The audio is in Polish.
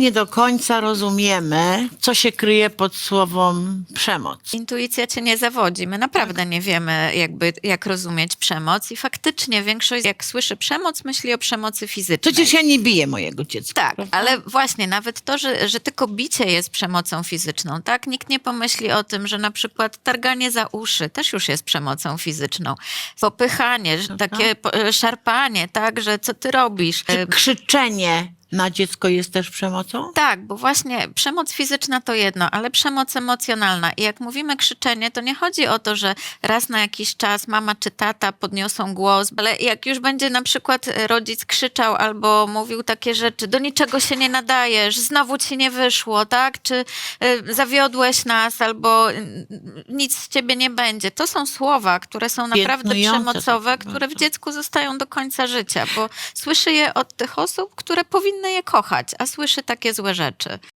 Nie do końca rozumiemy, co się kryje pod słowem przemoc. Intuicja cię nie zawodzi. My naprawdę nie wiemy, jakby, jak rozumieć przemoc i faktycznie większość, jak słyszy przemoc, myśli o przemocy fizycznej. Przecież ja nie biję mojego dziecka. Tak, prawda? ale właśnie nawet to, że, że tylko bicie jest przemocą fizyczną, tak? Nikt nie pomyśli o tym, że na przykład targanie za uszy też już jest przemocą fizyczną. Popychanie, takie po- szarpanie, tak? Że co ty robisz? Czy krzyczenie na dziecko jest też przemocą? Tak, bo właśnie przemoc fizyczna to jedno, ale przemoc emocjonalna. I jak mówimy krzyczenie, to nie chodzi o to, że raz na jakiś czas mama czy tata podniosą głos, ale jak już będzie na przykład rodzic krzyczał albo mówił takie rzeczy, do niczego się nie nadajesz, znowu ci nie wyszło, tak? Czy y, zawiodłeś nas, albo y, nic z ciebie nie będzie. To są słowa, które są naprawdę przemocowe, które w dziecku zostają do końca życia, bo słyszy je od tych osób, które powinny je kochać, a słyszy takie złe rzeczy.